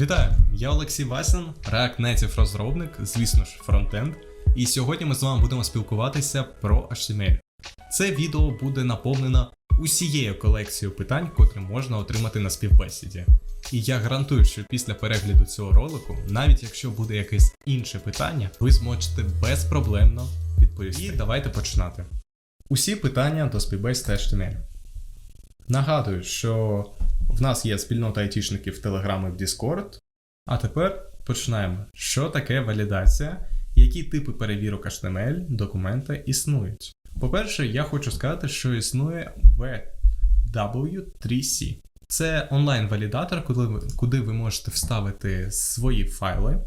Вітаю! Я Олексій Васін, React Native розробник, звісно ж, фронтенд. І сьогодні ми з вами будемо спілкуватися про HTML. Це відео буде наповнено усією колекцією питань, котрі можна отримати на співбесіді. І я гарантую, що після перегляду цього ролику, навіть якщо буде якесь інше питання, ви зможете безпроблемно відповісти. І давайте починати. Усі питання до та HTML. Нагадую, що в нас є спільнота айтішників в Telegram і в Discord. А тепер починаємо. Що таке валідація? Які типи перевірок HTML документа існують? По-перше, я хочу сказати, що існує W3C. Це онлайн-валідатор, куди ви, куди ви можете вставити свої файли,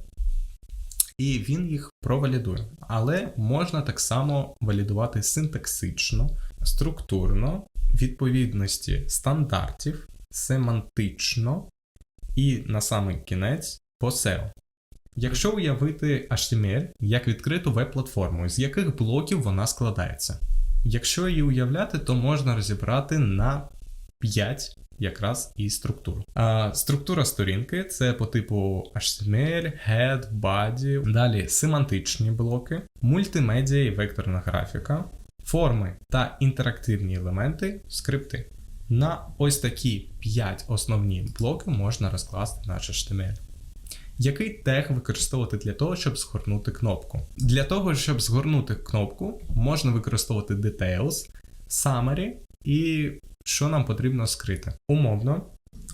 і він їх провалідує. Але можна так само валідувати синтаксично, структурно, відповідності стандартів, семантично і на самий кінець по SEO. Якщо уявити HTML як відкриту веб-платформу, з яких блоків вона складається. Якщо її уявляти, то можна розібрати на 5 якраз і структур. А, структура сторінки це по типу HTML, head, body, далі семантичні блоки, мультимедіа і векторна графіка, форми та інтерактивні елементи, скрипти. На ось такі 5 основні блоки можна розкласти наш HTML. Який тег використовувати для того, щоб згорнути кнопку? Для того, щоб згорнути кнопку, можна використовувати Details, Summary і що нам потрібно скрити. Умовно,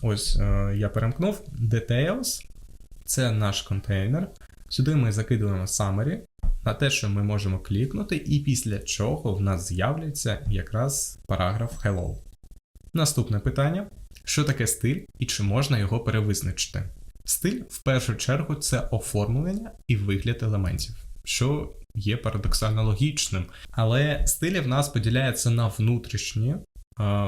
ось е, я перемкнув Details, це наш контейнер. Сюди ми закидуємо Summary на те, що ми можемо клікнути, і після чого в нас з'являється якраз параграф Hello. Наступне питання: що таке стиль і чи можна його перевизначити? Стиль, в першу чергу, це оформлення і вигляд елементів, що є парадоксально логічним. Але стилі в нас поділяються на внутрішні,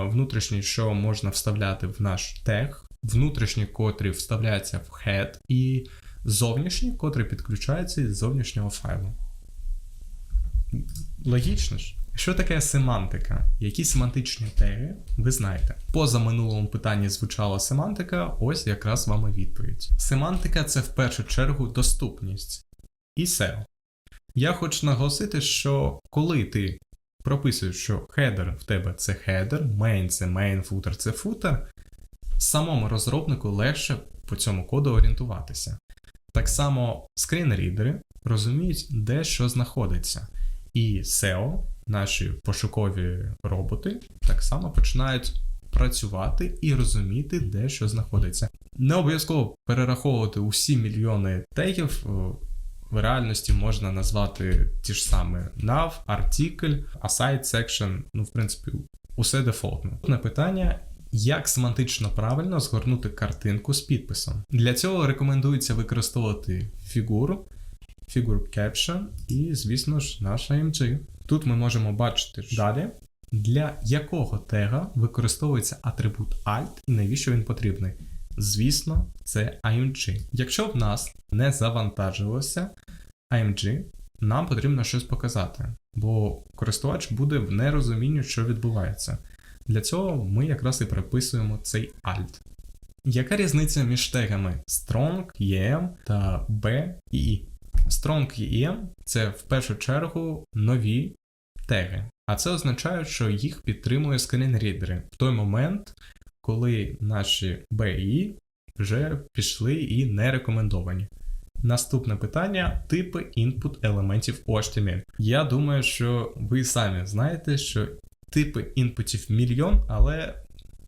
внутрішні, що можна вставляти в наш тег, внутрішні, котрі вставляються в head, і зовнішні, котрі підключаються із зовнішнього файлу. Логічно ж? Що таке семантика? Які семантичні теги ви знаєте? Поза минулому питанні звучала семантика, ось якраз вам і відповідь. Семантика це в першу чергу доступність і SEO. Я хочу наголосити, що коли ти прописуєш, що хедер в тебе це хедер, main це main, footer це footer, самому розробнику легше по цьому коду орієнтуватися. Так само скрінрідери розуміють, де що знаходиться. І SEO, наші пошукові роботи, так само починають працювати і розуміти, де що знаходиться. Не обов'язково перераховувати усі мільйони тегів. В реальності можна назвати ті ж самі nav, article, aside section, ну, в принципі, усе дефолтно. Одне питання. Як семантично правильно згорнути картинку з підписом? Для цього рекомендується використовувати фігуру, Figure Caption і, звісно ж, наш IMG. Тут ми можемо бачити далі, для якого тега використовується атрибут Alt і навіщо він потрібний. Звісно, це IMG. Якщо в нас не завантажилося IMG, нам потрібно щось показати, бо користувач буде в нерозумінні, що відбувається. Для цього ми якраз і приписуємо цей Alt. Яка різниця між тегами Strong, EM та B і E? Strong EM це в першу чергу нові теги, а це означає, що їх підтримує скрінрідери в той момент, коли наші B і E вже пішли і не рекомендовані. Наступне питання: типи інпут елементів HTML. Я думаю, що ви самі знаєте, що типи інпутів мільйон, але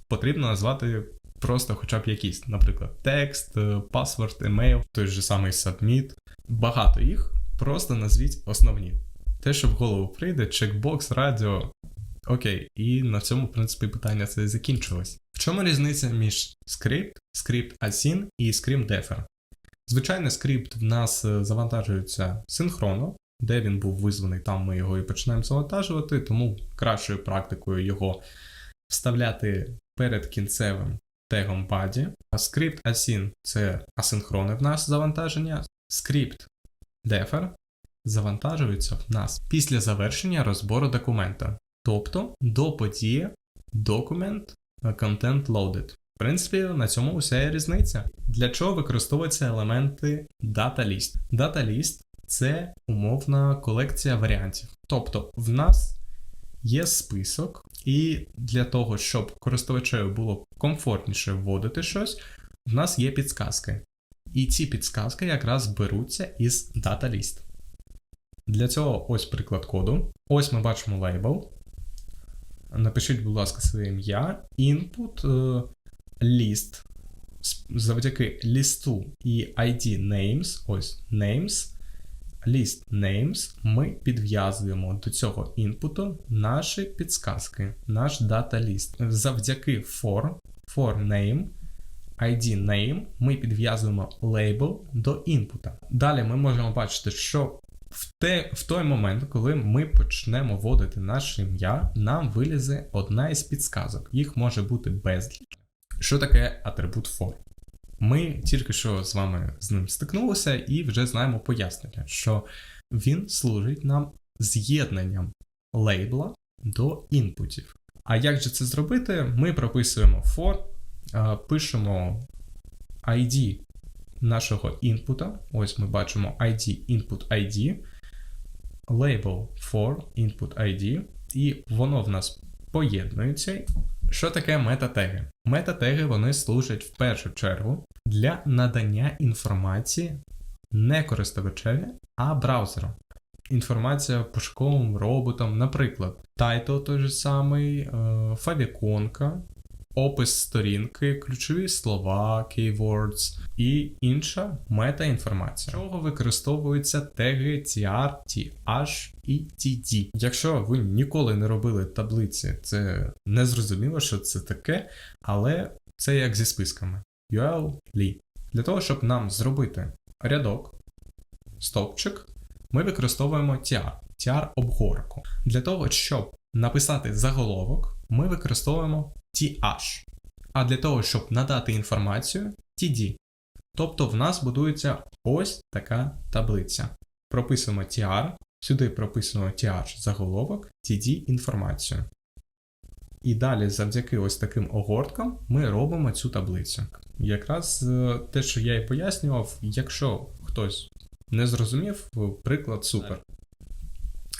потрібно назвати просто хоча б якісь, наприклад, текст, паспорт, емейл, той же самий submit. Багато їх, просто назвіть основні. Те, що в голову прийде, чекбокс, радіо. Окей, і на цьому, в принципі, питання це закінчилось. В чому різниця між скрипт, скрипт async і скрипт defer? Звичайно, скрипт в нас е, завантажується синхронно, де він був визваний, там ми його і починаємо завантажувати, тому кращою практикою його вставляти перед кінцевим тегом. А скрипт async – це асинхронне в нас завантаження. Скрипт defer завантажується в нас після завершення розбору документа, тобто до події document content loaded. В принципі, на цьому уся є різниця. Для чого використовуються елементи DataList? DataList – це умовна колекція варіантів. Тобто, в нас є список, і для того, щоб користувачеві було комфортніше вводити щось, в нас є підсказки. І ці підсказки якраз беруться із DataList. Для цього ось приклад коду. Ось ми бачимо лейбл. Напишіть, будь ласка, своє ім'я. Input е, list. Завдяки лісту і ID names, ось names, list names, ми підв'язуємо до цього інпуту наші підсказки, наш data list. Завдяки for, for name, ID name, ми підв'язуємо лейбл до інпута. Далі ми можемо бачити, що в, те, в той момент, коли ми почнемо вводити наше ім'я, нам вилізе одна із підсказок. Їх може бути безліч. Що таке атрибут for? Ми тільки що з вами з ним стикнулися і вже знаємо пояснення, що він служить нам з'єднанням лейбла до інпутів. А як же це зробити? Ми прописуємо for, пишемо ID нашого інпута. Ось ми бачимо ID input ID, label for input ID, і воно в нас поєднується. Що таке метатеги? Метатеги вони служать в першу чергу для надання інформації не користувачеві, а браузеру. Інформація пошуковим роботам, наприклад, title той же самий, е, фавіконка, опис сторінки, ключові слова, keywords і інша мета-інформація. Чого використовуються теги TR, TH і TD. Якщо ви ніколи не робили таблиці, це не зрозуміло, що це таке, але це як зі списками. UL, Lee. Для того, щоб нам зробити рядок, стовпчик, ми використовуємо TR, TR обгорку. Для того, щоб написати заголовок, ми використовуємо TH. А для того, щоб надати інформацію, TD. Тобто в нас будується ось така таблиця. Прописуємо TR, сюди прописуємо TH заголовок, TD інформацію. І далі, завдяки ось таким огорткам, ми робимо цю таблицю. Якраз е, те, що я і пояснював, якщо хтось не зрозумів, приклад супер.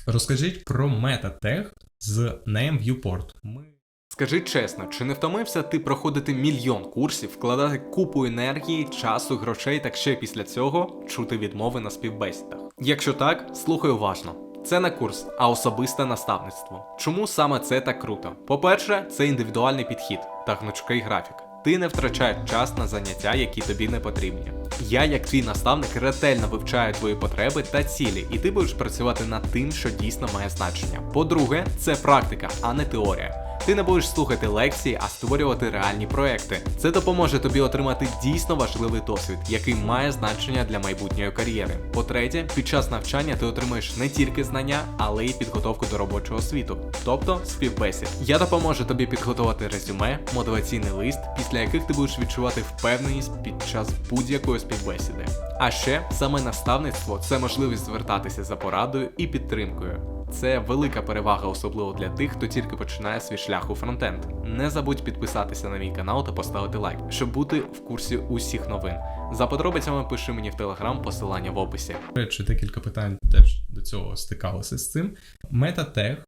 Розкажіть про метатег з name viewport. Ми Скажи чесно, чи не втомився ти проходити мільйон курсів, вкладати купу енергії, часу, грошей, так ще після цього чути відмови на співбесідах? Якщо так, слухай уважно. Це не курс, а особисте наставництво. Чому саме це так круто? По-перше, це індивідуальний підхід та гнучкий графік. Ти не втрачаєш час на заняття, які тобі не потрібні. Я, як твій наставник, ретельно вивчаю твої потреби та цілі, і ти будеш працювати над тим, що дійсно має значення. По-друге, це практика, а не теорія. Ти не будеш слухати лекції, а створювати реальні проекти. Це допоможе тобі отримати дійсно важливий досвід, який має значення для майбутньої кар'єри. По-третє, під час навчання ти отримаєш не тільки знання, але й підготовку до робочого світу, тобто співбесід. Я допоможу тобі підготувати резюме, мотиваційний лист, після яких ти будеш відчувати впевненість під час будь-якої співбесіди. А ще саме наставництво це можливість звертатися за порадою і підтримкою. Це велика перевага, особливо для тих, хто тільки починає свій шлях у фронтенд. Не забудь підписатися на мій канал та поставити лайк, щоб бути в курсі усіх новин. За подробицями пиши мені в телеграм, посилання в описі. Речі, декілька питань теж до цього стикалося з цим. Метатег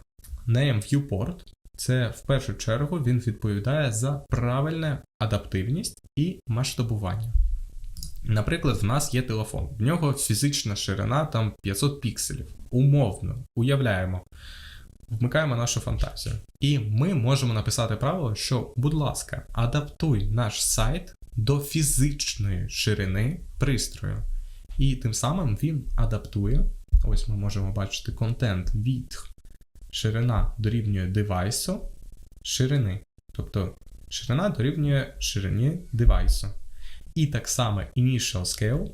name viewport це в першу чергу він відповідає за правильну адаптивність і масштабування. Наприклад, в нас є телефон, в нього фізична ширина там 500 пікселів. Умовно, уявляємо, вмикаємо нашу фантазію. І ми можемо написати правило, що, будь ласка, адаптуй наш сайт до фізичної ширини пристрою. І тим самим він адаптує. Ось ми можемо бачити контент від ширина дорівнює девайсу ширини. Тобто ширина дорівнює ширині девайсу. І так само initial scale,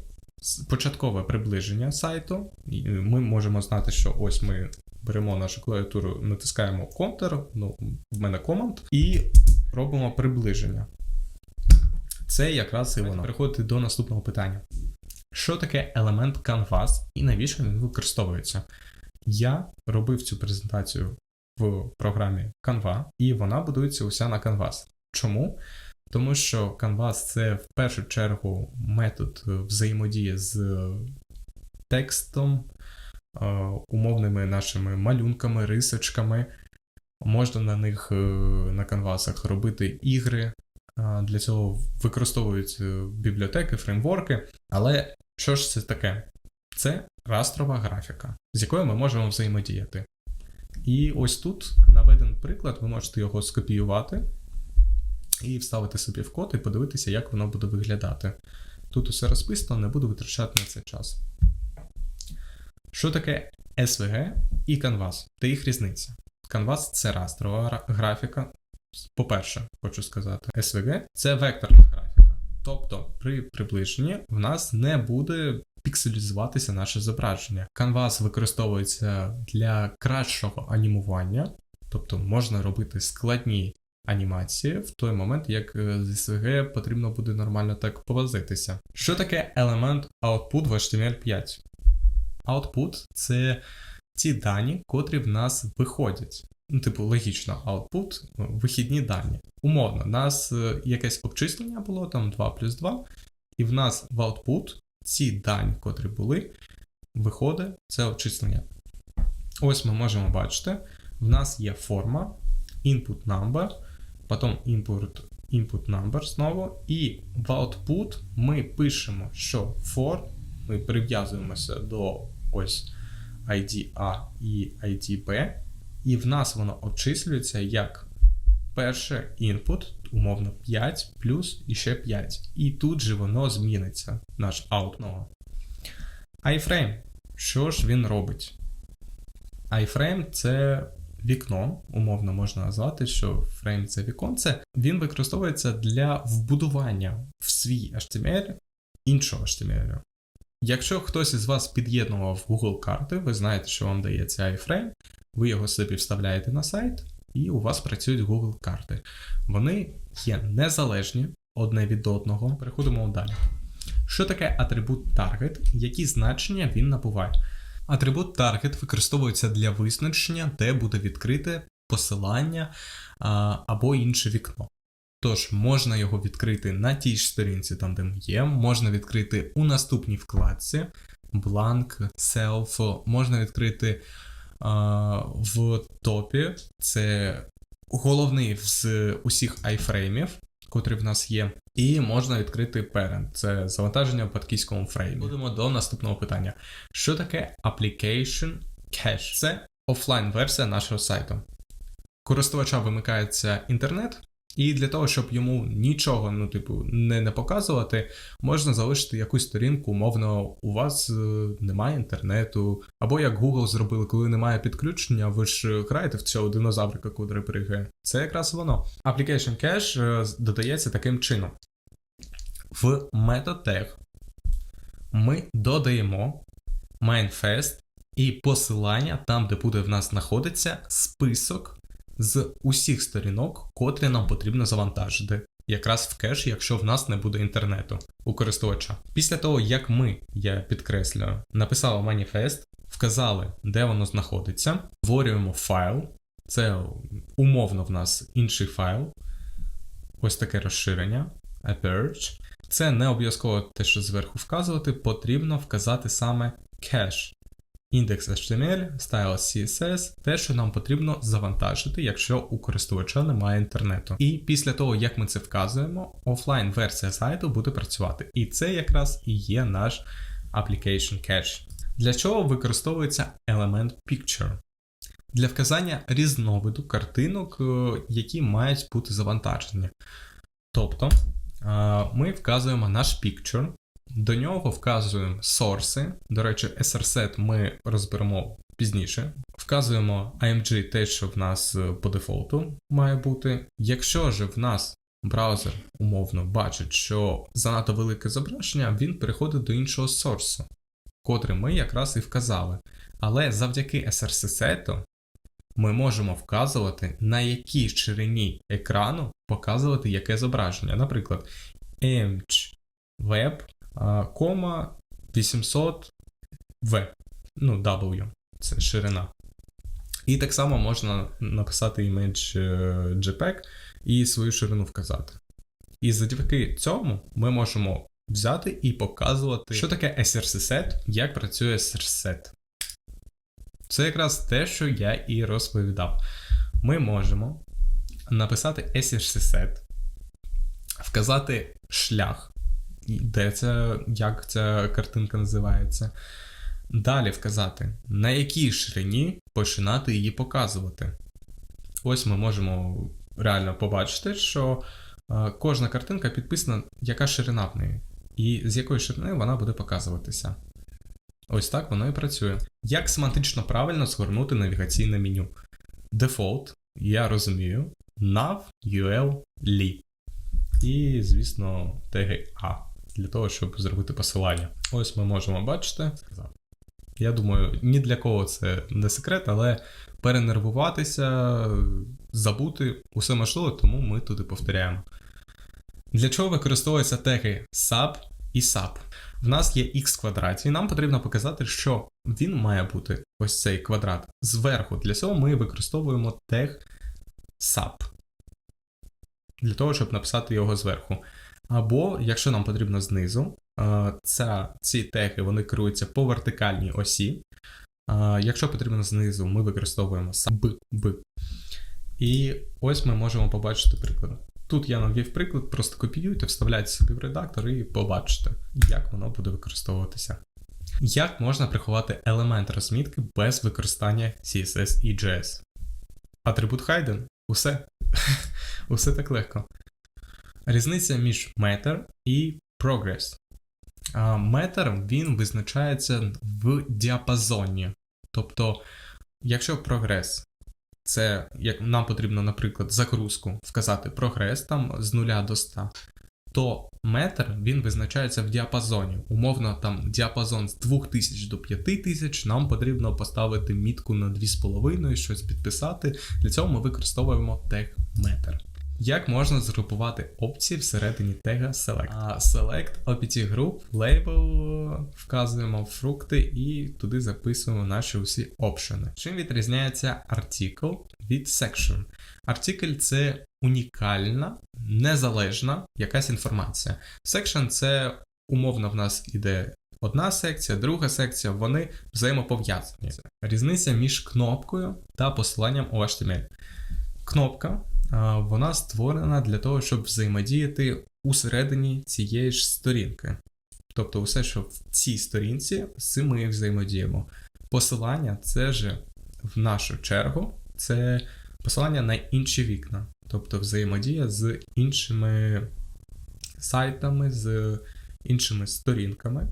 початкове приближення сайту. Ми можемо знати, що ось ми беремо нашу клавіатуру, натискаємо Ctrl, ну, в мене Command, і робимо приближення. Це якраз і воно. Переходити до наступного питання. Що таке елемент Canvas і навіщо він використовується? Я робив цю презентацію в програмі Canva, і вона будується уся на Canvas. Чому? Тому що Canvas це в першу чергу метод е, взаємодії з текстом, е, умовними нашими малюнками, рисочками. Можна на них е, на канвасах робити ігри. Е, Для цього використовують е, бібліотеки, фреймворки. Але що ж це таке? Це растрова графіка, з якою ми можемо взаємодіяти. І ось тут наведений приклад, ви можете його скопіювати і вставити собі в код і подивитися, як воно буде виглядати. Тут усе розписано, не буду витрачати на це час. Що таке SVG і Canvas? Та їх різниця. Canvas це растрова графіка. По-перше, хочу сказати, SVG це векторна графіка. Тобто при приближенні в нас не буде пікселізуватися наше зображення. Canvas використовується для кращого анімування, тобто можна робити складні анімації в той момент, як е, з SVG потрібно буде нормально так повозитися. Що таке елемент output в HTML5? Output це ті дані, котрі в нас виходять. Ну, типу, логічно, output – вихідні дані. Умовно, у нас е, якесь обчислення було, там 2 плюс 2, і в нас в output ці дані, котрі були, виходить це обчислення. Ось ми можемо бачити, в нас є форма, input number, потім input, input number знову, і в output ми пишемо, що for, ми прив'язуємося до ось ID A і ID B, і в нас воно обчислюється як перший input, умовно 5 плюс і ще 5. І тут же воно зміниться, наш out. iFrame. Що ж він робить? iFrame це вікно, умовно можна назвати, що фрейм це віконце. Він використовується для вбудування в свій HTML іншого HTML. Якщо хтось із вас під'єднував Google карти, ви знаєте, що вам дається iFrame, ви його собі вставляєте на сайт, і у вас працюють Google карти. Вони є незалежні одне від одного. Переходимо далі. Що таке атрибут target? Які значення він набуває? Атрибут target використовується для визначення, де буде відкрите посилання або інше вікно. Тож можна його відкрити на тій ж сторінці, там де ми є, можна відкрити у наступній вкладці blank, self, можна відкрити а, в топі. Це головний з усіх айфреймів, котрі в нас є. І можна відкрити parent. Це завантаження в батьківському фреймі. Будемо до наступного питання. Що таке Application Cache? Це офлайн-версія нашого сайту. Користувача вимикається інтернет, і для того, щоб йому нічого, ну, типу, не, не показувати, можна залишити якусь сторінку, умовно, у вас е, немає інтернету, або як Google зробили, коли немає підключення, ви ж граєте в цього динозаврика, котрий пригає. Це якраз воно. Application Cache е, додається таким чином. В метод ми додаємо manifest і посилання там, де буде в нас знаходиться список з усіх сторінок, котрі нам потрібно завантажити. Якраз в кеш, якщо в нас не буде інтернету у користувача. Після того, як ми, я підкреслюю, написали маніфест, вказали, де воно знаходиться, створюємо файл. Це умовно в нас інший файл. Ось таке розширення. Aperch. Це не обов'язково те, що зверху вказувати, потрібно вказати саме кеш. Індекс HTML, стайл CSS, те, що нам потрібно завантажити, якщо у користувача немає інтернету. І після того, як ми це вказуємо, офлайн-версія сайту буде працювати. І це якраз і є наш Application Cache. Для чого використовується елемент Picture? Для вказання різновиду картинок, е, які мають бути завантажені. Тобто е, ми вказуємо наш picture, до нього вказуємо сорси. До речі, SRSet ми розберемо пізніше. Вказуємо IMG те, що в нас е, по дефолту має бути. Якщо ж в нас браузер умовно бачить, що занадто велике зображення, він переходить до іншого сорсу, котрий ми якраз і вказали. Але завдяки SRSet ми можемо вказувати, на якій ширині екрану показувати яке зображення. Наприклад, img web, кома 800 v, ну, W, це ширина. І так само можна написати image е, JPEG і свою ширину вказати. І завдяки цьому ми можемо взяти і показувати, що таке src як працює src Це якраз те, що я і розповідав. Ми можемо написати src вказати шлях, де це, як ця картинка називається. Далі вказати, на якій ширині починати її показувати. Ось ми можемо реально побачити, що е, кожна картинка підписана, яка ширина в неї, і з якої ширини вона буде показуватися. Ось так воно і працює. Як семантично правильно згорнути навігаційне меню? Дефолт, я розумію, nav, ul, li. І, звісно, теги A для того, щоб зробити посилання. Ось ми можемо бачити. Я думаю, ні для кого це не секрет, але перенервуватися, забути усе можливо, тому ми туди повторяємо. Для чого використовуються теги sub і sub? В нас є x квадраті, і нам потрібно показати, що він має бути ось цей квадрат зверху. Для цього ми використовуємо тег sub. Для того, щоб написати його зверху. Або, якщо нам потрібно знизу, е, ця, ці теги вони керуються по вертикальній осі. Е, Якщо потрібно знизу, ми використовуємо sub, б. І ось ми можемо побачити приклад. Тут я навів приклад, просто копіюйте, вставляйте собі в редактор і побачите, як воно буде використовуватися. Як можна приховати елемент розмітки без використання CSS і JS? Атрибут Hidden? Усе. Усе так легко. Різниця між matter і. А, Matter він визначається в діапазоні. Тобто, якщо прогрес це як нам потрібно, наприклад, загрузку вказати прогрес там з 0 до 100, то метр він визначається в діапазоні. Умовно, там діапазон з 2000 до 5000, нам потрібно поставити мітку на 2,5, щось підписати. Для цього ми використовуємо тег метр. Як можна згрупувати опції всередині тега Select? А Select OPT Group, лейбл вказуємо фрукти і туди записуємо наші усі опшени. Чим відрізняється article від section? Article це унікальна, незалежна якась інформація. Section це умовно в нас іде одна секція, друга секція, вони взаємопов'язані. Різниця між кнопкою та посиланням у HTML. Кнопка вона створена для того, щоб взаємодіяти усередині цієї ж сторінки. Тобто, все, що в цій сторінці, з цим ми взаємодіємо. Посилання це ж в нашу чергу, це посилання на інші вікна, тобто взаємодія з іншими сайтами, з іншими сторінками.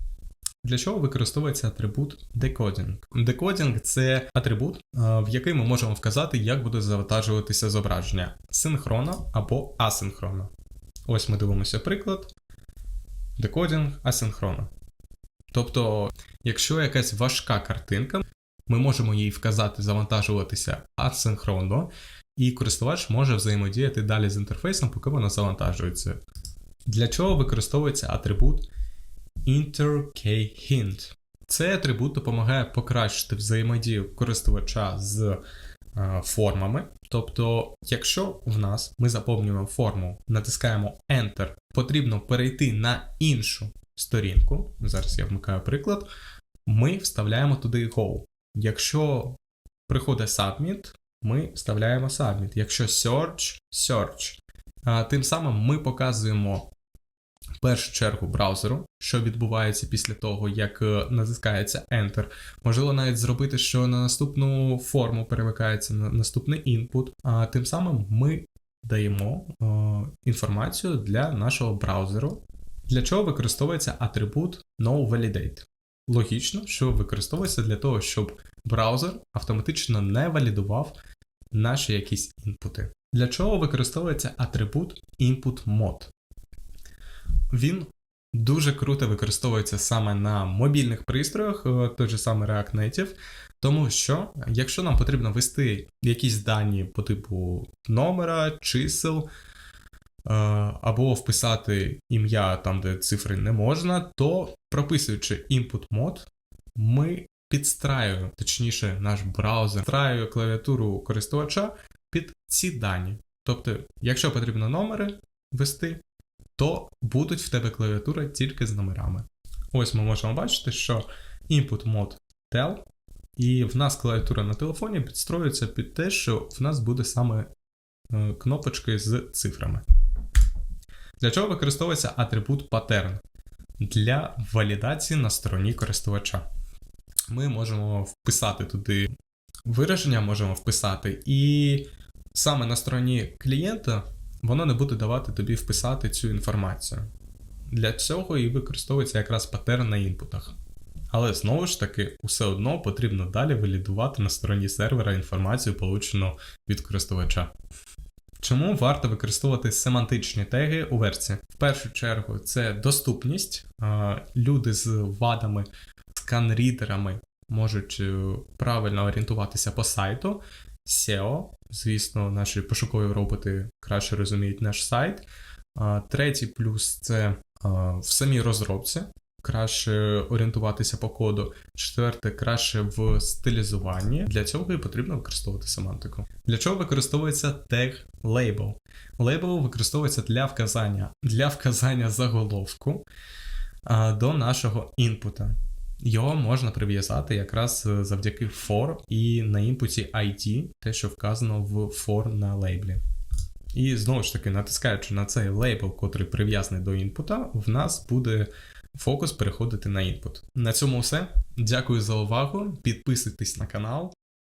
Для чого використовується атрибут decoding? Decoding – це атрибут, в який ми можемо вказати, як буде завантажуватися зображення синхронно або асинхронно. Ось ми дивимося приклад. Decoding асинхронно. Тобто, якщо якась важка картинка, ми можемо їй вказати завантажуватися асинхронно, і користувач може взаємодіяти далі з інтерфейсом, поки вона завантажується. Для чого використовується атрибут InterKHint. Цей атрибут допомагає покращити взаємодію користувача з е, формами. Тобто, якщо в нас ми заповнюємо форму, натискаємо Enter, потрібно перейти на іншу сторінку. Зараз я вмикаю приклад. Ми вставляємо туди Go. Якщо приходить Submit, ми вставляємо Submit. Якщо Search, Search. Тим самим ми показуємо першу чергу браузеру, що відбувається після того, як е, натискається Enter. Можливо, навіть зробити, що на наступну форму перемикається на наступний інпут. А тим самим ми даємо е, інформацію для нашого браузеру, для чого використовується атрибут noValidate. Логічно, що використовується для того, щоб браузер автоматично не валідував наші якісь інпути. Для чого використовується атрибут input-mode? Він дуже круто використовується саме на мобільних пристроях, е, той же самий React Native, тому що, якщо нам потрібно ввести якісь дані по типу номера, чисел, е, або вписати ім'я там, де цифри не можна, то прописуючи input mode, ми підстраюємо, точніше, наш браузер підстраює клавіатуру користувача під ці дані. Тобто, якщо потрібно номери ввести, то будуть в тебе клавіатури тільки з номерами. Ось ми можемо бачити, що input mode tel, і в нас клавіатура на телефоні підстроюється під те, що в нас буде саме е, кнопочки з цифрами. Для чого використовується атрибут pattern? Для валідації на стороні користувача. Ми можемо вписати туди вираження, можемо вписати, і саме на стороні клієнта воно не буде давати тобі вписати цю інформацію. Для цього і використовується якраз паттерн на інпутах. Але знову ж таки, все одно потрібно далі валідувати на стороні сервера інформацію, получену від користувача. Чому варто використовувати семантичні теги у версії? В першу чергу, це доступність. Люди з вадами, сканрідерами можуть е, правильно орієнтуватися по сайту. SEO, звісно, наші пошукові роботи краще розуміють наш сайт. Третій плюс це в самій розробці. Краще орієнтуватися по коду. Четверте, краще в стилізуванні. Для цього і потрібно використовувати семантику. Для чого використовується тег label? Label використовується для вказання, для вказання заголовку до нашого інпута. Його можна прив'язати якраз е, завдяки for і на інпуті ID, те, що вказано в for на лейблі. І знову ж таки, натискаючи на цей лейбл, котрий прив'язаний до інпута, в нас буде фокус переходити на інпут. На цьому все. Дякую за увагу. Підписуйтесь на канал